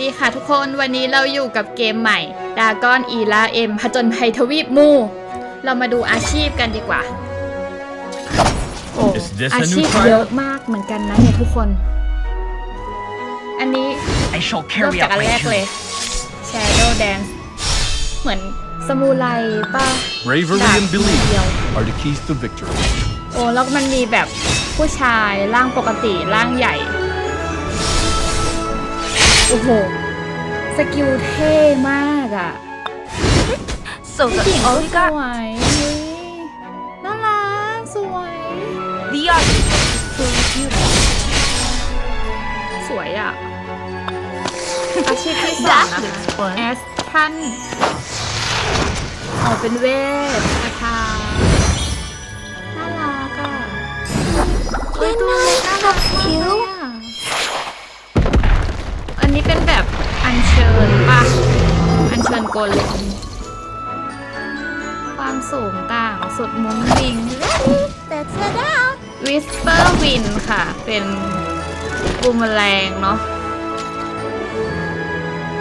สวัสดีค่ะทุกคนวันนี้เราอยู่กับเกมใหม่ดากอนอีลาเอ็มผจญภัยทวีปมู เรามาดูอาชีพกันดีกว่า โอ้ Is this a new อาชีพ trial? เยอะมากเหมือนกันนะเนี่ยทุกคน อันนี้ I shall เริ่ม carry จาก out อัน my แรกเลย duty. Shadow Dance เหมือนสมูไรป่ะ Bravery ดาบ and belief เดียว are the keys to victory. โอ้แล้วมันมีแบบผู้ชายร่างปกติร่างใหญ่ โอ้โห สกิลเท่มากอะ So ผู้หญิง the ก็ only ส got วยเฮ้ยน่ารักสวย the object to refute สวยอะอาชีพที่สอง That นะคะ looks fun. แอสทันออกเป็นเวทคาถาน่ารักอะเอ้ยตัว อัญเชิญโกเลมความสูงต่างสุดมุ้งมิง Let's head out. วิสเปอร์วินค่ะ เป็นบูมแมลงเนาะ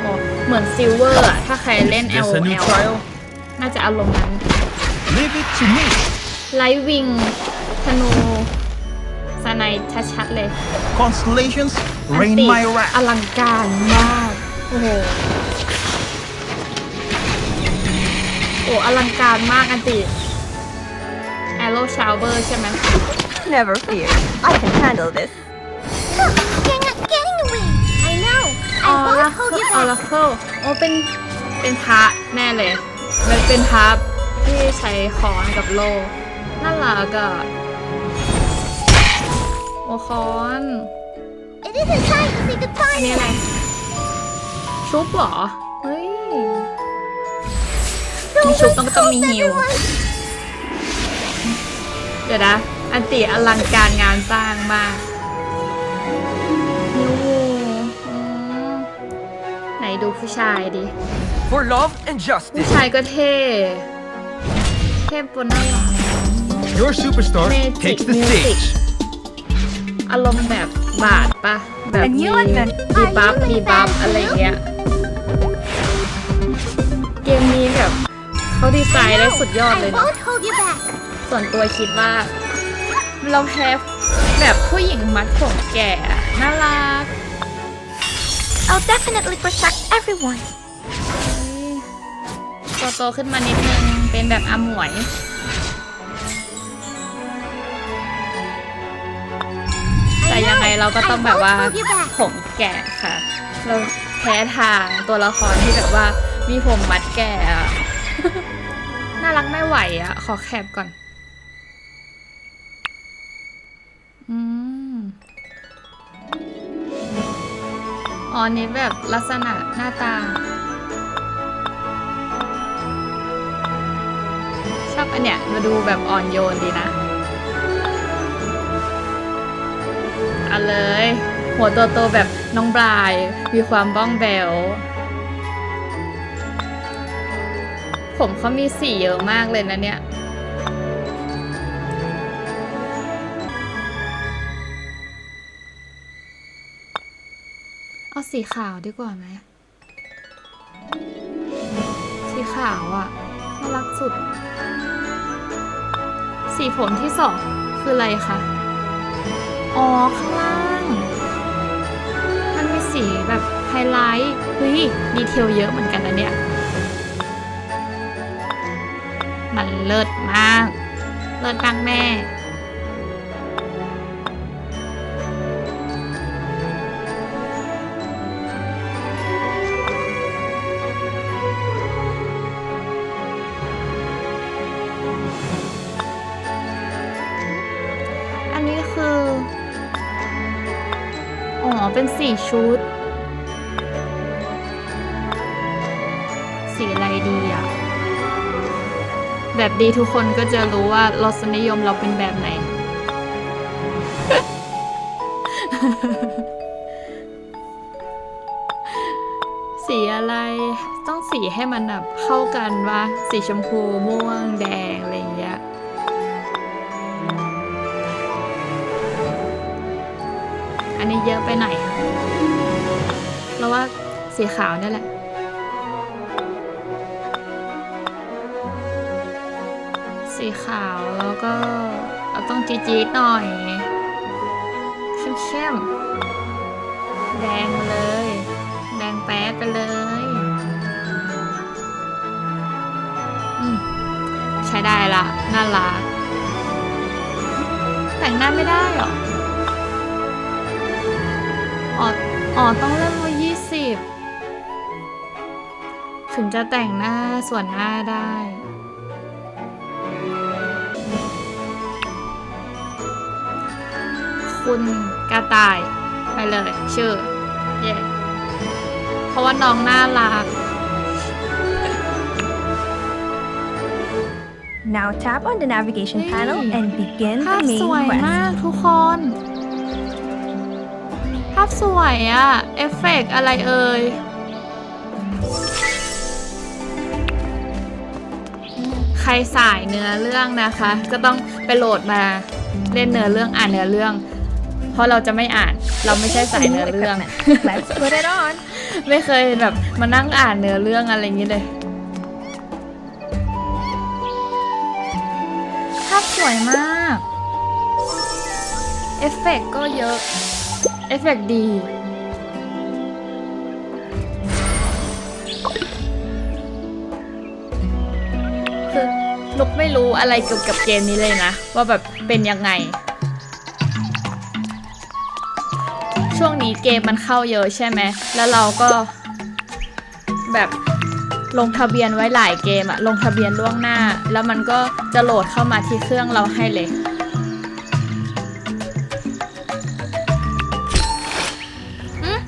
โอ้เหมือนซิลเวอร์อะถ้าใครเล่น Is this a new LOL trial? น่าจะอารมณ์นั้น Leave it to me. ไลท์วิงธนูสไนชัดๆเลย Constellations อัน rain ติ my อ wrath. ลังการมาก โอ้โห อ้อลังการมากอันติแอโรชาวเวอร์ใช่ไหม Never fear. I can handle this. Look, you're not getting away. I know. ออ I รา won't เคิล hold you ออ back. ราเคิลโอ้เป็นเป็นพระแน่เลย มันเป็นพระที่ใช้ค้อนกับโล่น่ารักอะโอ้ค้อน It isn't time to say อัน goodbye. นี้อะไร ชุบเหรอเฮ้ย Don't มีชุบ waste ต้องต้องมี hope, ฮิว everyone. เดี๋ยวนะ อันติอลังการงานสร้างมากฮิวอืมไหนดูผู้ชายดิ For love and ผู้ justice. ชายก็เท่ เท่บนน่ารัก Your superstar Magic takes the music. stage. อารมณ์แบบบาดปะแบบ And มี you and them ดีบัฟ are you ดี and บัฟ them อะไรเงี้ย เขาดีไซน์ได้สุดยอด I เลยเนาะ won't hold you back. ส่วนตัวคิดว่า เราแพ้แบบผู้หญิงมัดผมแก่อะน่ารัก I'll definitely protect everyone. ตัวโตขึ้นมานิดนึง เป็นแบบอาหมวยแต่ยังไงเราก็ต้องแบบว่า I won't hold you back. ผมแก่ค่ะ เราแพ้ทางตัวละครที่แบบว่ามีผมมัดแก่อะ น่ารักไม่ไหวอะขอแคปก่อน อืมอ๋อนนี้แบบลักษณะหน้าตา ชอบอันเนี้ยมาดูแบบอ่อนโยนดีนะ เอาเลย หัวโตโตแบบน้องบราย มีความบ้องแบว ผมเขามีสีเยอะมากเลยนะเนี่ย เอาสีขาวดีกว่าไหม สีขาวอะ่ะ น่ารักสุด สีผมที่สองคืออะไรคะ อ๋อ ข้างล่าง มันมีสีแบบไฮไลท์เฮ้ยดีเทลเยอะเหมือนกันนะเนี่ย เลิศมาก เลิศมากแม่อันนี้คืออ๋อเป็นสี่ชุด สีอะไรดีอะ แบบดีทุกคนก็จะรู้ว่ารสนิยมเราเป็นแบบไหน สีอะไรต้องสีให้มันแบบเข้ากันว่าสีชมพูม่วงแดง อะไรอย่างเงี้ยอันนี้เยอะไปหน่อยเราว่าสีขาวเนี่ยแหละาวแล้วก็เราต้องจี๊ดๆหน่อยเข้มๆแดงเลย แดงแป๊ดไปเลยใช้ได้ละน่ารักแต่งหน้าไม่ได้เหรออ๋ออ๋อต้องเริ่มวัยี่สิบถึงจะแต่งหน้าส่วนหน้าได้ คุณกระต่ายไปเลยชื่อเย่เพราะว่าน้องน่ารัก Now tap on the navigation Hey. panel and begin ภา the พ main สวย quest. มากทุกคน ภาพสวยอะเอฟเฟกต์อะไรเอ่ยใครสายเนื้อเรื่องนะคะ ก็ต้องไปโหลดมาเล่นเนื้อเรื่องอ่านเนื้อเรื่อง เพราะเราจะไม่อ่านเราไม่ใช่สายเนื้อเรื่อง Let's put it on. ไม่เคยแบบมานั่งอ่านเนื้อเรื่องอะไรอย่างนี้เลย ภาพสวยมาก เอฟเฟกต์ก็เยอะ เอฟเฟกต์ดี คือนุกไม่รู้อะไรเกี่ยวกับเกมนี้เลยนะ ว่าแบบเป็นยังไง ช่วงนี้เกมมันเข้าเยอะใช่ไหม แล้วเราก็แบบลงทะเบียนไว้หลายเกมอะลงทะเบียนล่วงหน้า แล้วมันก็จะโหลดเข้ามาที่เครื่องเราให้เลยอืม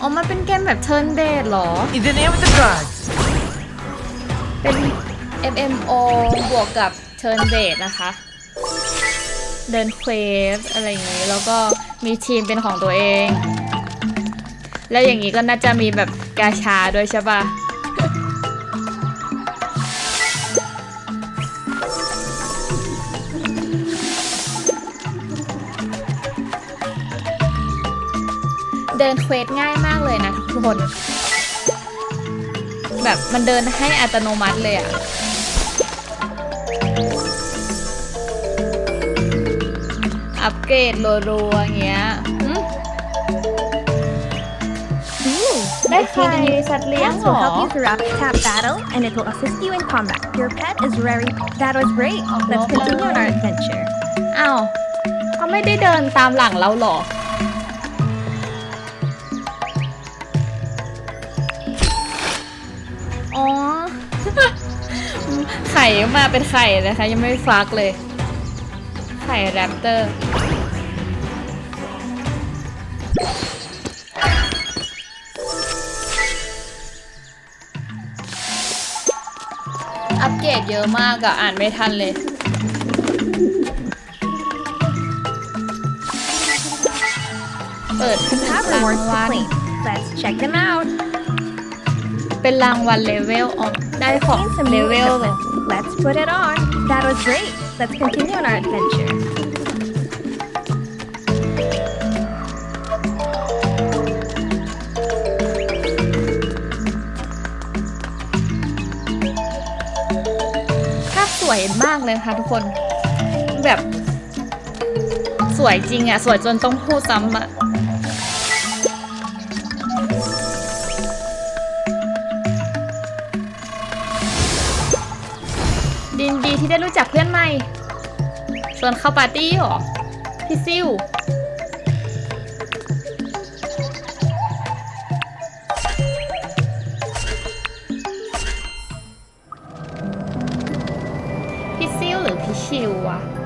อ๋อ มันเป็นเกมแบบ turn based เหรอ In the name of the gods. เป็น MMO บวกกับ turn based นะคะ เดินเควสอะไรอย่างนี้ แล้วก็ มีทีมเป็นของตัวเอง แล้วอย่างนี้ก็น่าจะมีแบบกาชาด้วยใช่ปะเดินเควสง่ายมากเลยนะทุกคน แบบมันเดินให้อัตโนมัติเลยอะ อัปเกรดรัวๆอย่างเงี้ยหึ Ooh, ได้ใคร locating สัตว์เลี้ยง Pets เหร will อ help you throughout tap battle and it will assist you in combat. Your pet is very. That was great. Let's continue on our adventure. อ้าวเขาไม่ได้เดินตามหลังเราเหรอ อ๋อ ไข่มาเป็นไข่นะคะ ยังไม่ฟักเลยไข่แรปเตอร์ อัปเกรดเยอะมากอะอ่านไม่ทันเลยเปิด You have ราง rewards วั to ล claim. Let's check them out. เป็นรางวัลเลเวลอ๋อได้ของ Gain some เล new เวล equipment. Let's put it on. That was great. Let's continue on our adventure. ภาพสวยมากเลยค่ะทุกคน แบบ สวยจริงอะสวยจนต้องพูดซ้ำอะ ได้รู้จักเพื่อนใหม่ ชวนเข้าปาร์ตี้เหรอ พี่ซิวพี่ซิวหรือพี่ชิวอะ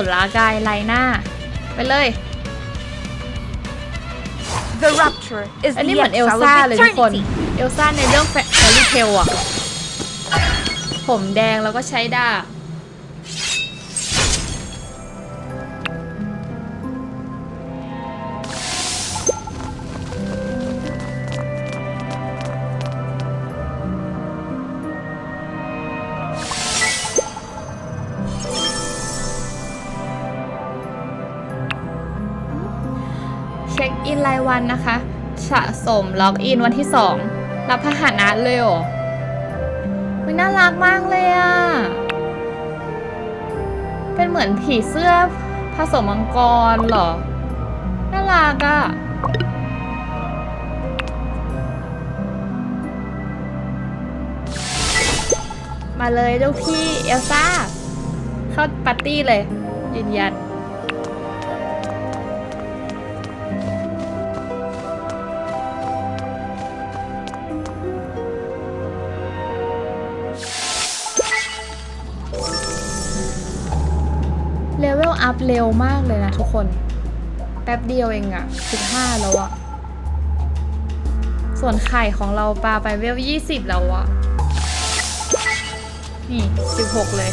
สูรลากายไลหน้า ไปเลย The rapture is อันนี้ the เหมือนเอล exile ซ่า of เลยทุกคน eternity. เอลซ่าในเรื่องแฟรี่เทลอะโหผมแดงแล้วก็ใช้ดาบ วันนะคะ สะสมล็อกอินวันที่ 2 รับพหานะเลยเหรอมันน่ารักมากเลยอะ่ะ เป็นเหมือนผีเสื้อผสมมังกรเหรอ น่ารักอะ่ะมาเลยลูกพี่เอลซ่า เข้าปาร์ตี้เลย ยืนยัน เร็วมากเลยนะทุกคน แป๊บเดียวเองอะ15แล้วอะส่วนไข่ของเราปลาไปเวล20 แล้วอะนี่ 16 เลย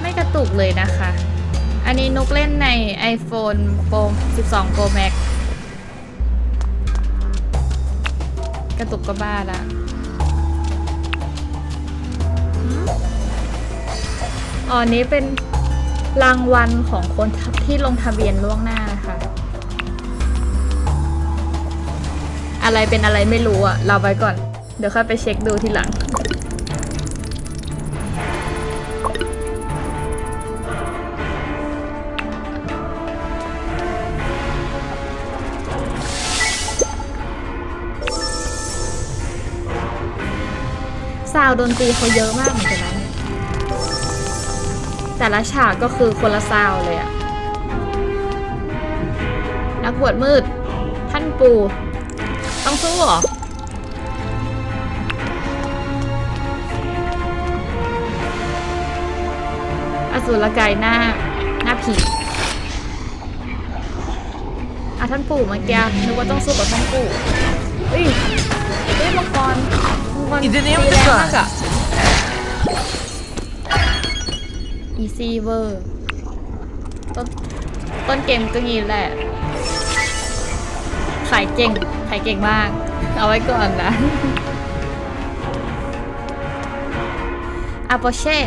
ไม่กระตุกเลยนะคะ อันนี้นุกเล่นใน iPhone Pro 12 Pro Max กระตุกก็บ้าละ อ๋อนี้เป็นรางวัลของคนที่ลงทะเบียนล่วงหน้านะคะ อะไรเป็นอะไรไม่รู้อะเราไว้ก่อน เดี๋ยวค่อยไปเช็คดูทีหลัง ซาวด์ดนตรีเขาเยอะมากเหมือนกันนะ แต่ละฉากก็คือคนละซาวด์เลยอะนักบวชมืด ท่านปู่ ต้องสู้เหรออสูรกายหน้า หน้าผีอะท่านปู่เมื่อกี้นึกว่าต้องสู้กับท่านปู่เฮ้ยเฮ้ยมังกรมังกร In the ตี name of แร the งมากอะ อีซี่เวอร์ต้นต้นเกมก็งี้แหละ ขายเก่ง ขายเก่งมาก เอาไว้ก่อนนะอาโปเช่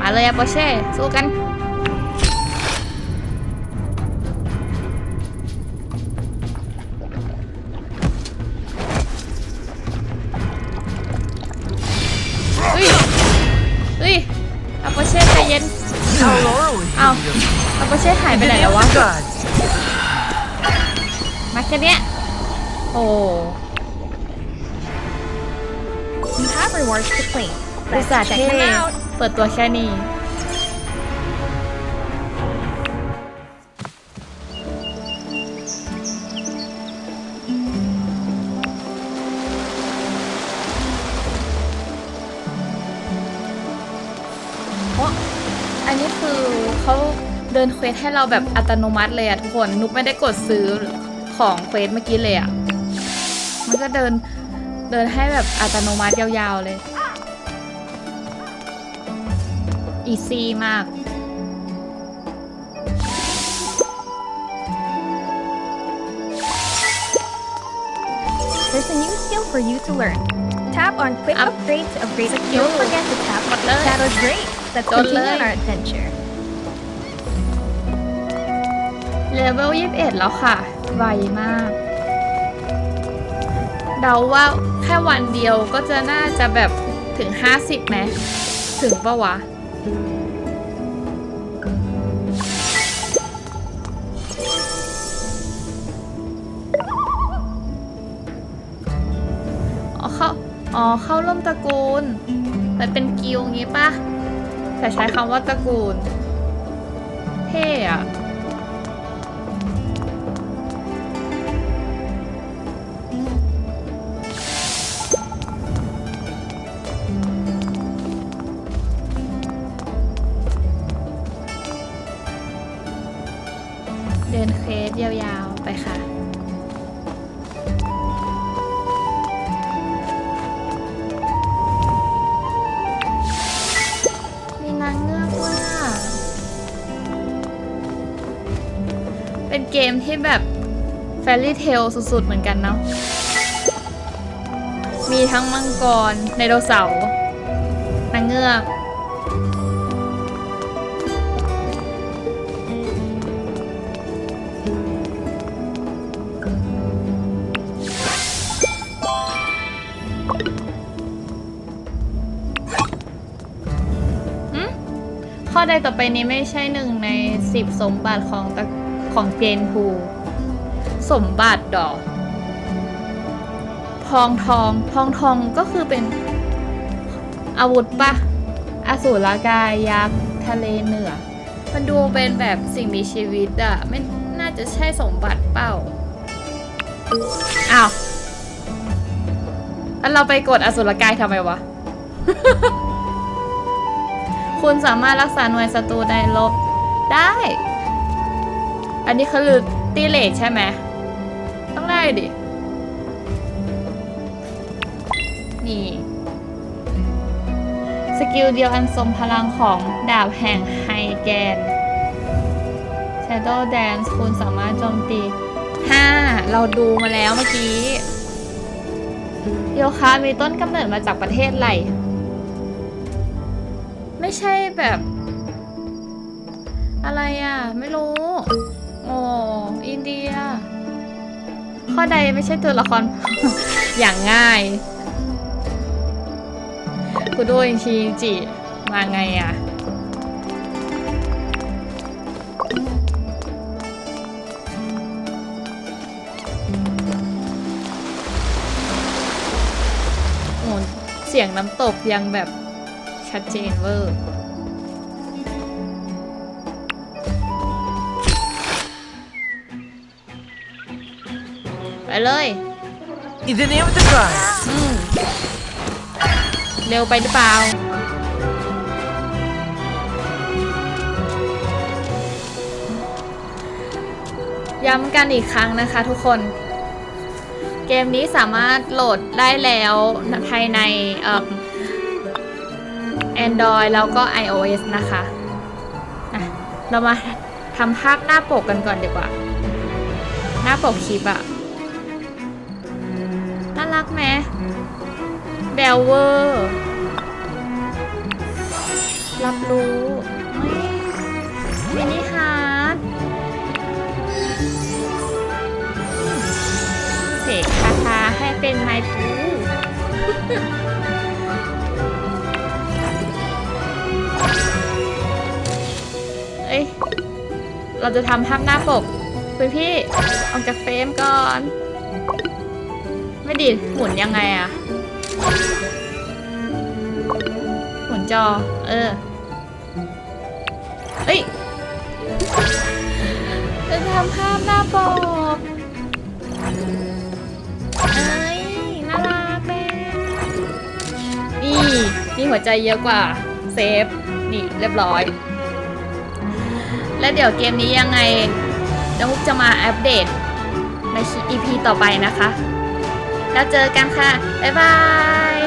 มาเลยอาโปเช่ สู้กันาเราก็เช่หายไปไหนแล้ววะมาแค่เนี้ยโอ้ You have rewards to claim. Let's check them เปิดตัวแค่นี้ เขาเดินเควสให้เราแบบอัตโนมัติเลยอะทุกคนนุกไม่ได้กดซื้อของเควสเมื่อกี้เลยอะมันก็เดินเดินให้แบบอัตโนมัติยาวๆเลย อีซี่มาก There's a new skill for you to learn. Tap on quick Up. upgrade to upgrade it. Skill. Don't forget to tap on Learn. Shadow's Great. Let's Don't continue learn. on our adventure. เลเวล21 แล้วค่ะ ไวมาก เดาว่าแค่วันเดียวก็จะน่าจะแบบถึง 50ไหมถึงปะวะ อ๋อเข้าอ๋อเข้าร่วมตระกูล มันเป็นกิลงี้ปะแต่ใช้คำว่าตระกูล เท่อะ ที่แบบแฟรี่เทลสุดๆเหมือนกันเนาะ มีทั้งมังกรไดโนเสาร์นางเงือกข้อใดต่อไปนี้ไม่ใช่หนึ่งในสิบสมบัติของตะ ของเจนพูสมบัติดอกทองทองทองทองก็คือเป็นอาวุธปะอสูรกายยักษ์ทะเลเหนือ มันดูเป็นแบบสิ่งมีชีวิตอะไม่น่าจะใช่สมบัติเปล่า อ้าวแล้วเราไปกดอสูรกายทำไมวะ คุณสามารถรักษาหน่วยศัตรูในลบได้ อันนี้คือตีเลทใช่ไหมต้องได้ดิ นี่ สกิลเดียวอันทรงพลังของดาบแห่งไฮแกน Shadow Dance คุณสามารถโจมตี 5 เราดูมาแล้วเมื่อกี้ โยคะมีต้นกำเนิดมาจากประเทศอะไร ไม่ใช่แบบ อะไรอะ ไม่รู้ อ้อินเดีย ข้อใดไม่ใช่ตัวละคร อย่างง่ายคุโดอิชิจิมาไงอะโอ้เสียงน้ำตกยังแบบชัดเจนเวอร์ เลย In the name of the gods. อืมเร็วไปหรือเปล่า ย้ำกันอีกครั้งนะคะทุกคน เกมนี้สามารถโหลดได้แล้วภายในเอ่อ Android แล้วก็ iOS นะคะอะเรามาทำภาพหน้าปกกันก่อนดีกว่า หน้าปกคลิปอะ น่ารักไหมแบลเวอร์ รับรู้เฮ้ยมินิฮาร์ดเสกคาถาให้เป็นไม้พูเอ้ย เราจะทำภาพหน้าปก คุณพี่ ออกจากเฟรมก่อน ไม่ดีหมุนยังไงอะหมุนจอ เออ เอ้ยจะทำภาพหน้าปกเอ้ย น่ารักแม่นี่ นี่หัวใจเยอะกว่า เซฟ นี่เรียบร้อย และเดี๋ยวเกมนี้ยังไงน้องมุกจะมาอัปเดตใน EP ต่อไปนะคะ แล้วเจอกันค่ะ บ๊ายบาย